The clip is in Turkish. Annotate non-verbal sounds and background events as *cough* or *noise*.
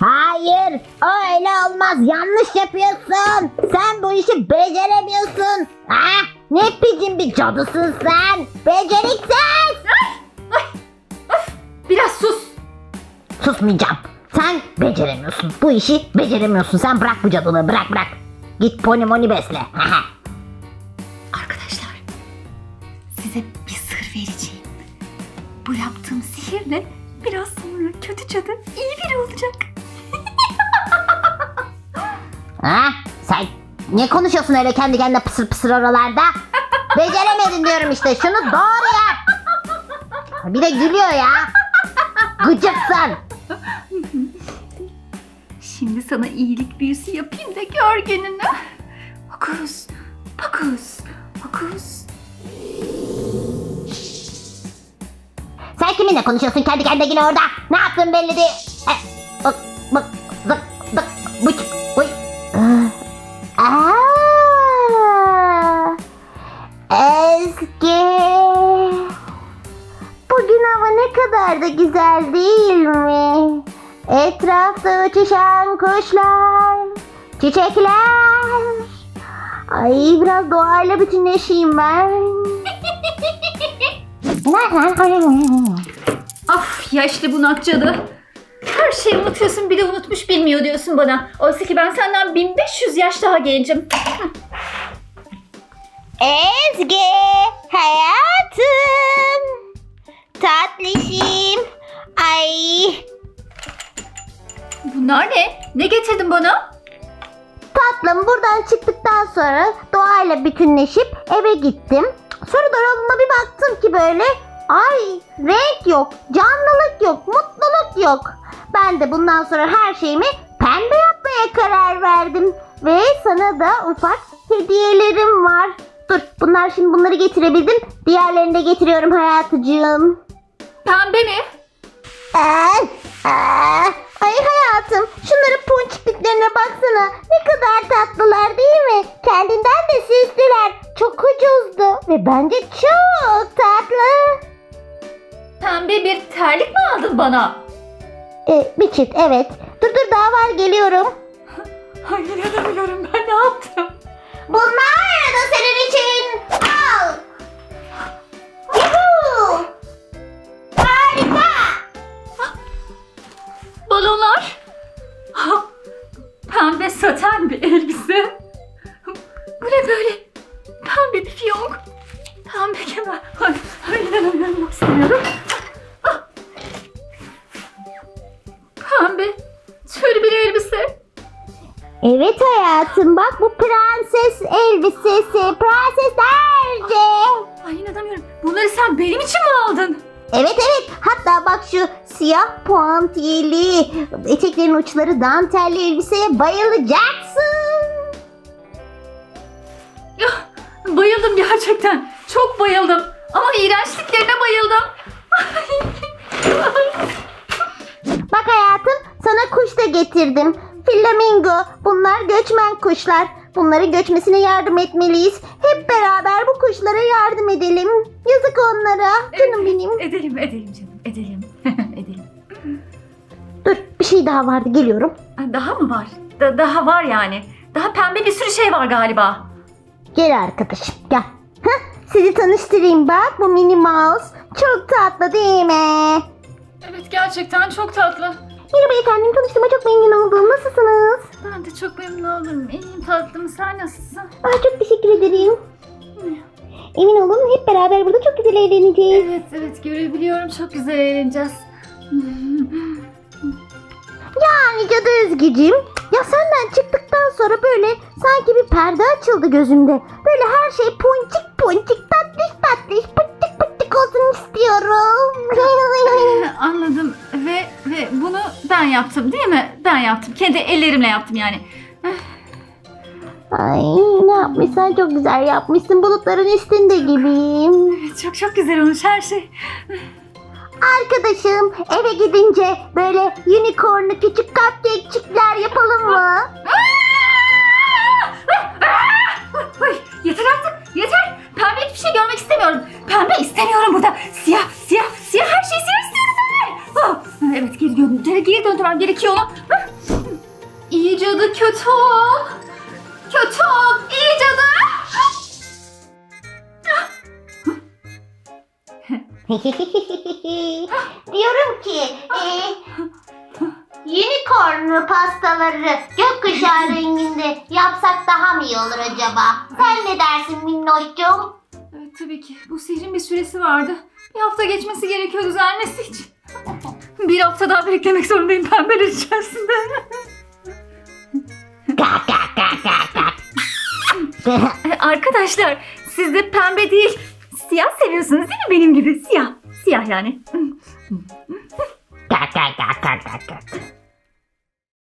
Hayır öyle olmaz yanlış yapıyorsun. Sen bu işi beceremiyorsun. Ha? Ne biçim bir cadısın sen? Beceriksiz. Biraz sus. Susmayacağım. Sen beceremiyorsun. Bu işi beceremiyorsun. Sen bırak bu cadılığı bırak bırak. Git pony moni besle. Arkadaşlar, size bir sır vereceğim. Bu yaptığım sihirle biraz sonra kötü cadı iyi biri olacak. Ha? Sen ne konuşuyorsun öyle kendi kendine pısır pısır oralarda? *laughs* Beceremedin diyorum işte. Şunu doğru yap. Bir de gülüyor ya. Gıcıksın. Şimdi sana iyilik büyüsü yapayım da gör gününü. Hokus, pokus, hokus. Sen kiminle konuşuyorsun kendi kendine yine orada? Ne yaptın belli değil. E, Ezgi. Bugün hava ne kadar da güzel değil mi? Etrafta uçuşan kuşlar, çiçekler. Ay biraz doğayla bütünleşeyim ben. Of yaşlı bunak cadı. Her şeyi unutuyorsun bir de unutmuş bilmiyor diyorsun bana. Oysa ki ben senden 1500 yaş daha gencim. Ezgi, hayatım, tatlışım. Ay, Bunlar ne? Ne getirdin bana? tatlım buradan çıktıktan sonra doğayla bütünleşip eve gittim. Sonra dolabıma bir baktım ki böyle, ay renk yok, canlılık yok, mutluluk yok. Ben de bundan sonra her şeyimi pembe yapmaya karar verdim. Ve sana da ufak hediyelerim var. Dur bunlar şimdi bunları getirebildim. Diğerlerini de getiriyorum hayatıcığım. Pembe mi? Aa, aa, ay hayatım şunların ponçikliklerine baksana. Ne kadar tatlılar değil mi? Kendinden de süslüler. Çok ucuzdu ve bence çok tatlı. Pembe bir terlik mi aldın bana? Ee, bir çift evet. Dur dur daha var geliyorum. *laughs* Hayır inanamıyorum ben ne yaptım? Bunlar da senin Balonlar. Pembe saten bir elbise. Bu ne böyle? Pembe bir fiyonk. Pembe kemer. Hayır, hayır inanamıyorum yok istemiyorum. Ah. Pembe bir elbise. Evet hayatım bak bu prenses elbisesi. Prenseslerce. Ay inanamıyorum. Bunları sen benim için mi aldın? Evet evet hatta bak şu siyah puantiyeli eteklerin uçları dantelli elbiseye bayılacaksın. Ya, bayıldım gerçekten. Çok bayıldım. Ama iğrençliklerine bayıldım. *laughs* Bak hayatım sana kuş da getirdim. Flamingo bunlar göçmen kuşlar. Bunların göçmesine yardım etmeliyiz. Hep beraber bu kuşlara yardım edelim. Yazık onlara. Canım benim. Edelim, edelim canım. Edelim. *laughs* edelim. Dur bir şey daha vardı geliyorum. Daha mı var? Da- daha var yani. Daha pembe bir sürü şey var galiba. Gel arkadaşım gel. Heh, sizi tanıştırayım bak bu Minnie Mouse. Çok tatlı değil mi? Evet gerçekten çok tatlı. Merhaba efendim tanıştığıma çok memnun oldum. Nasılsınız? Ben de çok memnun oldum. İyiyim tatlım. Sen nasılsın? Aa, çok teşekkür ederim. Emin olun hep beraber burada çok güzel eğleneceğiz. Evet evet görebiliyorum. Çok güzel eğleneceğiz. *laughs* Yani cadı Özgeciğim. Ya senden çıktıktan sonra böyle sanki bir perde açıldı gözümde. Böyle her şey ponçik ponçik tatlış tatlış istiyorum. *laughs* Anladım. Ve ve bunu ben yaptım değil mi? Ben yaptım. Kendi ellerimle yaptım yani. Ay ne yapmışsan çok güzel yapmışsın. Bulutların üstünde gibiyim. Çok çok güzel olmuş her şey. Arkadaşım eve gidince böyle unicornlu küçük cupcake'çikler yapalım mı? Ay, yeter artık evet geri bulmam gerekiyor onu. Hah! İyi cadı kötü ol. Kötü ol. İyi cadı. *laughs* Diyorum ki e, unicornlu pastaları gökkuşağı renginde yapsak daha mı iyi olur acaba? Sen ne dersin minnoşcuğum? Evet, tabii ki. Bu sihrin bir süresi vardı. Bir hafta geçmesi gerekiyor düzelmesi için. Bir hafta daha beklemek zorundayım pembeler içerisinde. *laughs* Arkadaşlar siz de pembe değil siyah seviyorsunuz değil mi benim gibi? Siyah. Siyah yani. *laughs*